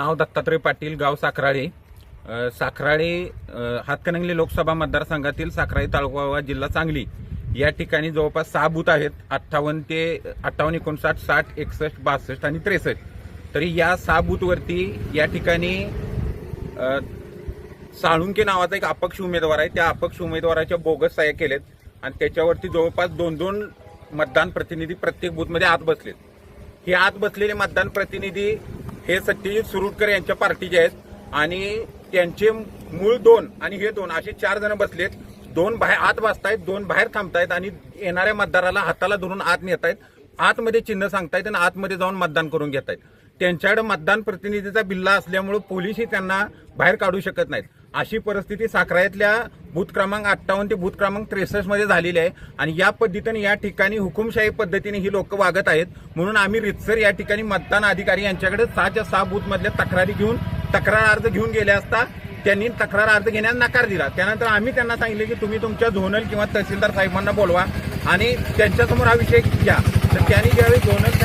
नाव दत्तात्रय पाटील गाव साखराळे साखराळे हातकणंगले लोकसभा मतदारसंघातील साखराळे तालुका जिल्हा सांगली. या ठिकाणी जवळपास सहा बूथ आहेत. अठ्ठावन्न ते अठ्ठावन्न एकोणसाठ साठ एकसष्ट बासष्ट आणि त्रेसष्ट. तरी या सहा बूथवरती या ठिकाणी साळुंके नावाचा एक अपक्ष उमेदवार आहे. त्या अपक्ष उमेदवाराच्या बोगस सह्या केलेत आणि त्याच्यावरती जवळपास दोन दोन मतदान प्रतिनिधी प्रत्येक बूथमध्ये आत बसलेत. हे आत बसलेले मतदान प्रतिनिधी हे सत्यजित सुरुटकर यांच्या पार्टीचे आहेत आणि त्यांचे मूळ दोन आणि हे दोन असे चार जण बसलेत. दोन बाहेर आत वाचतायत दोन बाहेर थांबतायत आणि येणाऱ्या मतदाराला हाताला धरून आत नेतायत. आतमध्ये चिन्ह सांगतायत आणि आतमध्ये जाऊन मतदान करून घेतायत. त्यांच्याकडे मतदान प्रतिनिधीचा बिल्ला असल्यामुळे पोलीसही त्यांना बाहेर काढू शकत नाहीत. अशी परिस्थिती साखरायतल्या बूथ क्रमांक अठ्ठावन्न ते बूथ क्रमांक त्रेसष्टमध्ये झालेली आहे आणि या पद्धतीने या ठिकाणी हुकुमशाही पद्धतीने ही लोक वागत आहेत. म्हणून आम्ही रितसर या ठिकाणी मतदान अधिकारी यांच्याकडे सहाच्या सहा बूथ मधल्या तक्रारी घेऊन तक्रार अर्ज घेऊन गेले असता त्यांनी तक्रार अर्ज घेण्यास नकार दिला. त्यानंतर आम्ही त्यांना सांगितले की तुम्ही तुमच्या झोनल किंवा तहसीलदार साहेबांना बोलवा आणि त्यांच्यासमोर हा विषय घ्या. तर त्यांनी ज्यावेळी झोनल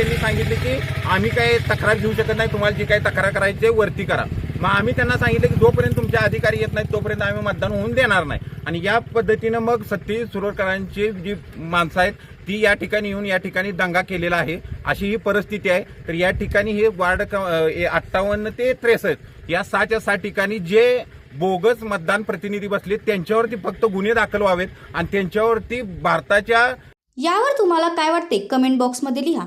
त्यांनी सांगितले की आम्ही काय तक्रार घेऊ शकत नाही तुम्हाला जी काही तक्रार करायची आहे वरती करा. मग आम्ही त्यांना सांगितलं की जोपर्यंत तुमचे अधिकारी येत नाहीत तोपर्यंत आम्ही मतदान होऊन देणार नाही. आणि या पद्धतीनं मग सत्यजित सुरोडकरांची जी माणसं आहेत ती या ठिकाणी येऊन या ठिकाणी दंगा केलेला आहे. अशी ही परिस्थिती आहे. तर या ठिकाणी हे वार्ड अठ्ठावन्न ते त्रेसष्ट या सहाच्या सहा ठिकाणी जे बोगस मतदान प्रतिनिधी बसले त्यांच्यावरती फक्त गुन्हे दाखल व्हावेत आणि त्यांच्यावरती भारताच्या यावर तुम्हाला काय वाटते? कमेंट बॉक्समध्ये लिहा.